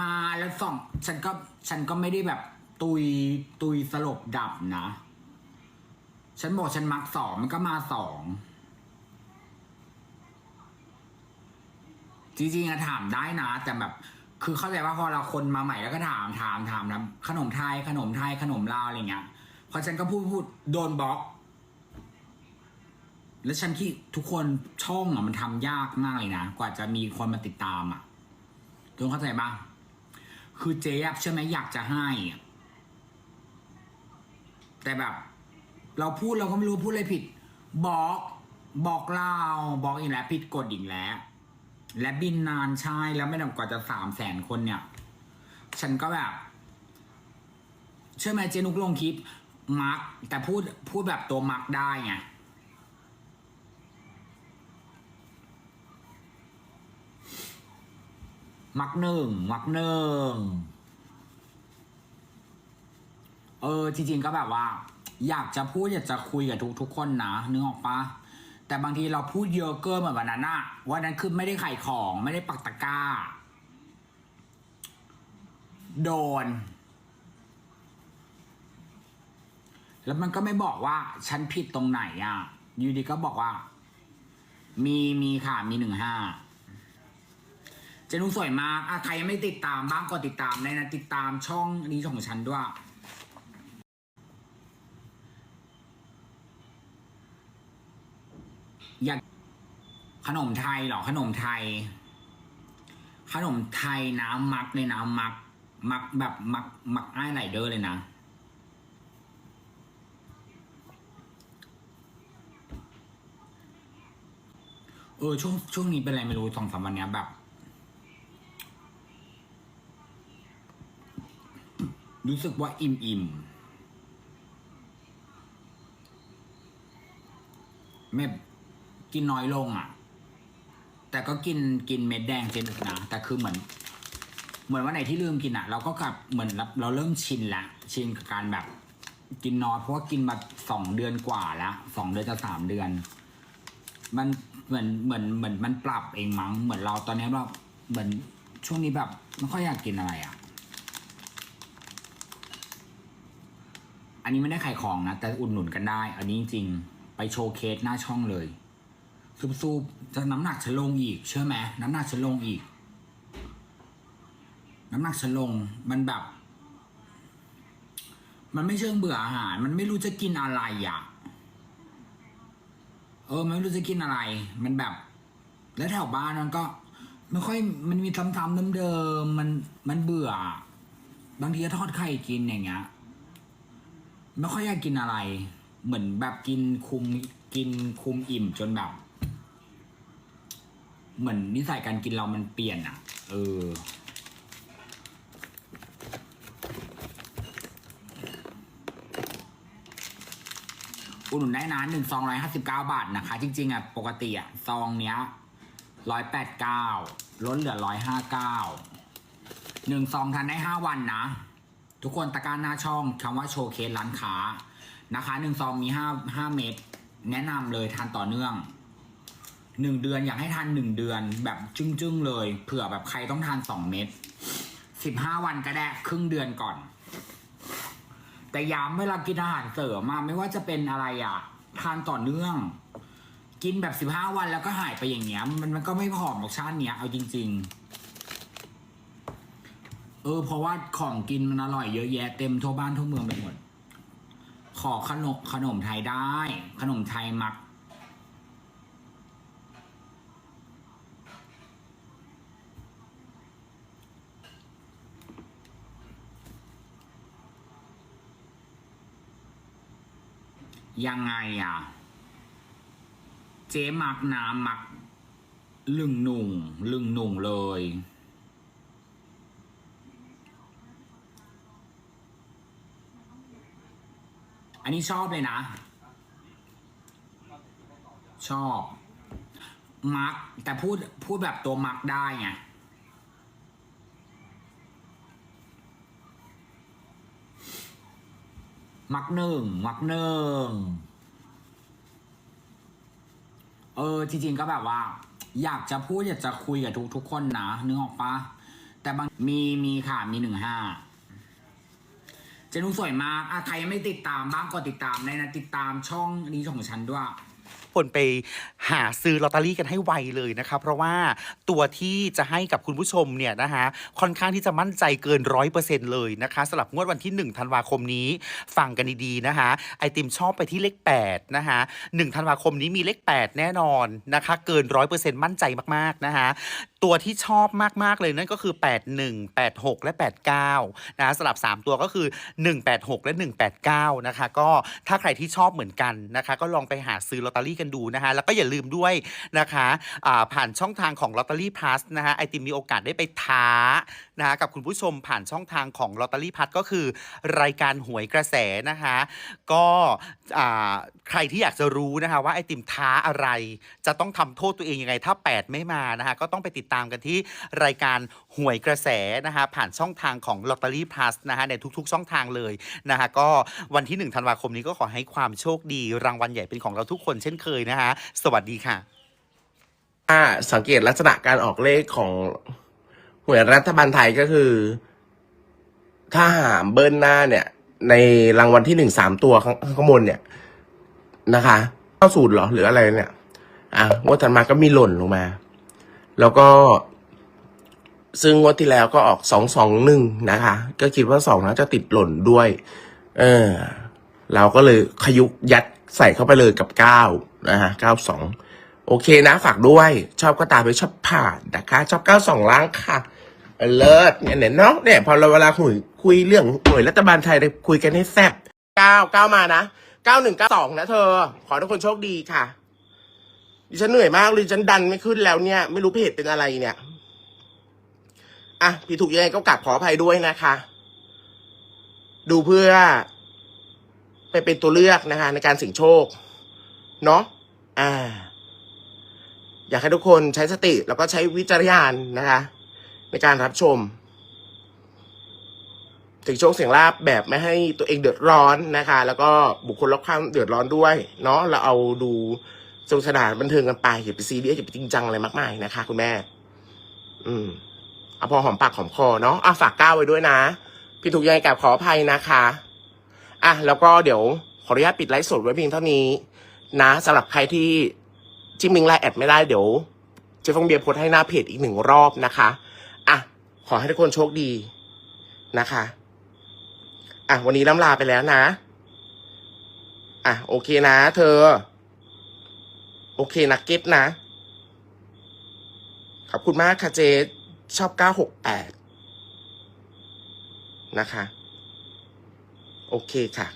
มาแล้วสองฉันก็ฉันก็ไม่ได้แบบตุยตุยสลบดับนะ ฉันบอกฉันมักสองมันก็มาสองจริงๆอะถามได้นะ แต่แบบ คือเข้าใจว่าพอเราคนมาใหม่แล้วก็ถามถามถามนะขนมไทยขนมไทยขนมลาวอะไรเงี้ยพอฉันก็พูดพูดโดนบล็อก แล้วฉันที่ทุกคนช่องอะมันทำยากมากเลยนะ กว่าจะมีคนมาติดตามอะทุกคนเข้าใจปะ คือเจ๊อะใช่ไหมอยากจะให้ แต่แบบ เราพูดเราก็ไม่รู้พูดอะไรผิด บอกบอกเราบอกอีกแล้วผิดกฎอีกแล้ว และบินนานใช่แล้วไม่นานกว่าจะสามแสนคนเนี่ย ฉันก็แบบเชื่อไหมเจนุกลงคลิป มัก แต่พูดพูดแบบตัวมักได้ไง มักหนึ่งมักหนึ่งเออจริงๆก็แบบว่า อยากจะพูดอยากจะคุยกับทุกทุกๆคนนะนึกออกปะแต่บางทีเราพูดเยอะเกินเหมือนวันนั้นอะวันนั้นคือไม่ได้ขายของไม่ได้ปักตะกร้า โดน แล้วมันก็ไม่บอกว่า ฉันผิดตรงไหนอะยูดีก็บอกว่า มีมีค่ะมีหนึ่งห้า เจนุกสวยมากอะใครยังไม่ติดตามบ้างก็ติดตามได้นะติดตามช่องนี้ของฉันด้วย อยากขนมไทยเหรอขนมไทย ขนมไทยน้ำมักเลยนะมัก มักแบบมัก มักไอ้ายไหลเดอร์เลยนะเออช่วงช่วงนี้เป็นอะไรไม่รู้สองสามวันเนี้ยแบบ รู้สึกว่าอิ่มอิ่มไม่กินน้อยลงอะ แต่ก็กินกินเม็ดแดงเจนนะแต่คือเหมือน เหมือนวันไหนที่ลืมกินอะ เราก็กลับเหมือนเราเริ่มชินละชินกับการแบบ กินน้อยเพราะว่ากินมาสองเดือนกว่าล้วสองเดือนจะสามเดือน มันเหมือนเหมือนเหมือนมันปรับเองมั้งเหมือนเราตอนนี้เราเหมือนช่วงนี้แบบไม่ค่อยอยากกินอะไรอะ อันนี้ไม่ได้ขายของนะ แต่อุดหนุนกันได้ อันนี้จริงๆไปโชว์เคสหน้าช่องเลยซูบๆจะน้ำหนักฉันลงอีก เชื่อไหมน้ำหนักฉันลงอีก น้ำหนักฉันลงมันแบบ มันไม่เชิงเบื่ออาหาร มันไม่รู้จะกินอะไรอะ เออ มันไม่รู้จะกินอะไร มันแบบ แล้วแถวบ้านมันก็ไม่ค่อยมันมีซ้ำๆเดิมๆมันมันเบื่อ บางทีก็ทอดไข่กินอย่างเงี้ย ไม่ค่อยอยากกินอะไร เหมือนแบบกินคุมกินคุมอิ่มจนแบบ เหมือนนิสัยการกินเรามันเปลี่ยนอะ เออ อุดหนุนได้นะหนึ่งซองร้อยห้าสิบเก้าบาทนะคะ จริง ๆอะปกติอะซองเนี้ยร้อยแปดเก้าลดเหลือร้อยห้าเก้าหนึ่งซองทานได้ห้าวันนะ ทุกคนตะกร้ารหน้าช่องคำว่าโชว์เคสร้านค้านะคะหนึ่งซองมีห้าห้าเม็ดแนะนำเลยทานต่อเนื่องหนึ่งเดือนอยากให้ทานหนึ่งเดือนแบบจึ้งๆเลยเผื่อแบบใครต้องทานสองเม็ดสิบห้าวันก็ได้ครึ่งเดือนก่อน แต่ย้ำเวลากินอาหารเสริมมาไม่ว่าจะเป็นอะไรอะ ทานต่อเนื่อง กินแบบสิบห้าวันแล้วก็หายไปอย่างเงี้ย มันมันก็ไม่ผอมหรอกชาติเนี้ยเอาจริง ๆ เออเพราะว่าของกินมันอร่อยเยอะแยะเต็มทั่วบ้านทั่วเมืองไปหมด ขอขนมขนมไทยได้ ขนมไทยมัก ยังไงอะ เจ๊มักน้ำมักลึงหนุ่งลึงหนุ่งเลย อันนี้ชอบเลยนะ ชอบ มัก แต่พูดพูดแบบตัวมักได้ไงมักหนึ่งมักหนึ่งเออ จริงๆก็แบบว่า อยากจะพูดอยากจะคุยกับทุกทุกๆคนนะนึกออกปะแต่บางมีมีค่ะมีหนึ่งห้า เจนุสวยมากอะใครยังไม่ติดตามบ้างก็ติดตามได้นะติดตามช่องนี้ของฉันด้วย คนไปหาซื้อลอตเตอรี่กันให้ไวเลยนะคะเพราะว่าตัวที่จะให้กับคุณผู้ชมเนี่ยนะคะค่อนข้างที่จะมั่นใจเกินร้อยเปอร์เซ็นต์เลยนะคะสำหรับงวดวันที่ 1 ธันวาคมนี้ฟังกันดีๆนะคะไอติมชอบไปที่เลข8นะคะ1ธันวาคมนี้มีเลข 8 แน่นอนนะคะ เกินร้อยเปอร์เซ็นต์มั่นใจมากๆนะคะตัวที่ชอบมาก ๆ เลยนั่นก็คือ 81 86 และ 89 นะสลับ 3 ตัวก็คือ 186 และ 189 นะคะ ก็ถ้าใครที่ชอบเหมือนกันนะคะ ก็ลองไปหาซื้อลอตเตอรี่กันดูนะคะ แล้วก็อย่าลืมด้วยนะคะผ่านช่องทางของลอตเตอรี่พลัสนะคะไอติมมีโอกาสได้ไปท้านะคะกับคุณผู้ชมผ่านช่องทางของลอตเตอรี่พัสก็คือ รายการหวยกระแสนะคะ ก็ใครที่อยากจะรู้นะคะว่าไอติมท้าอะไรจะต้องทำโทษตัวเองยังไงถ้า 8 ไม่มานะคะก็ต้องไปติดตามกันที่รายการหวยกระแสนะคะผ่านช่องทางของ Lottery Plus นะคะในทุกๆ ช่องทางเลยนะคะก็วันที่ 1 ธันวาคมนี้ก็ขอให้ความโชคดีรางวัลใหญ่เป็นของเราทุกคนเช่นเคยนะคะสวัสดีค่ะ ถ้าสังเกตลักษณะการออกเลขของหวยรัฐบาลไทยก็คือ ถ้าหามเบิ้ลหน้าเนี่ย ในรางวัลที่หนึ่งสามตัวข้างข้างบนเนี่ยนะคะเข้าสูตรเหรอหรืออะไรเนี่ย อะงวดถัดมาก็มีหล่นลงมา แล้วก็ ซึ่งงวดที่แล้วก็ออกสองสองหนึ่งนะคะ ก็คิดว่าสองน่าจะติดหล่นด้วย เออ เราก็เลยขยุกยัดใส่เข้าไปเลยกับเก้านะฮะเก้าสองโอเคนะ ฝากด้วย ชอบก็ตามไปชอบผ่านนะคะ ชอบเก้าสองล้างค่ะเลิศเนี่ยเนี่ยเนาะเนี่ยพอเราเวลาคุยคุยเรื่องหน่วยรัฐบาลไทยได้คุยกันให้แซ่บเก้าเก้ามานะเก้าหนึ่งเก้าสองนะเธอ ขอทุกคนโชคดีค่ะ ดิฉันเหนื่อยมากเลยดิฉันดันไม่ขึ้นแล้วเนี่ย ไม่รู้เพจเป็นอะไรเนี่ย อะพี่ถูกยังไงก็กลับขออภัยด้วยนะคะ ดูเพื่อ ไปเป็นตัวเลือกนะคะ ในการสี่ยงโชค เนาะอ่า อยากให้ทุกคนใช้สติ แล้วก็ใช้วิจารณญาณนะคะ ในการรับชมถึงโชคเสียงลาบแบบไม่ให้ตัวเองเดือดร้อนนะคะ แล้วก็บุคคลรอบข้างเดือดร้อนด้วย เนาะเราเอาดู สนุกสนานบันเทิงกันไปอย่าไปซีเรียสอย่าไปจริงจังอะไรมากมายนะคะ คุณแม่ อืมเอาพอหอมปากหอมคอเนาะอะฝากก้าวไว้ด้วยนะ พี่ถูกยังไงกับขออภัยนะคะอะแล้วก็เดี๋ยวขออนุญาตปิดไลฟ์สดไว้เพียงเท่านี้ นะสำหรับใครที่จิ้มลิงไลน์แอดไม่ได้เดี๋ยวเจฟงเบียร์โพสต์ให้หน้าเพจอีกหนึ่งรอบนะคะอะขอให้ทุกคนโชคดีนะคะอะวันนี้ล้ำลาไปแล้วนะ อะโอเคนะ เธอ โอเคนักเก็บนะ ขอบคุณมากค่ะเจชอบ968นะคะ โอเคค่ะ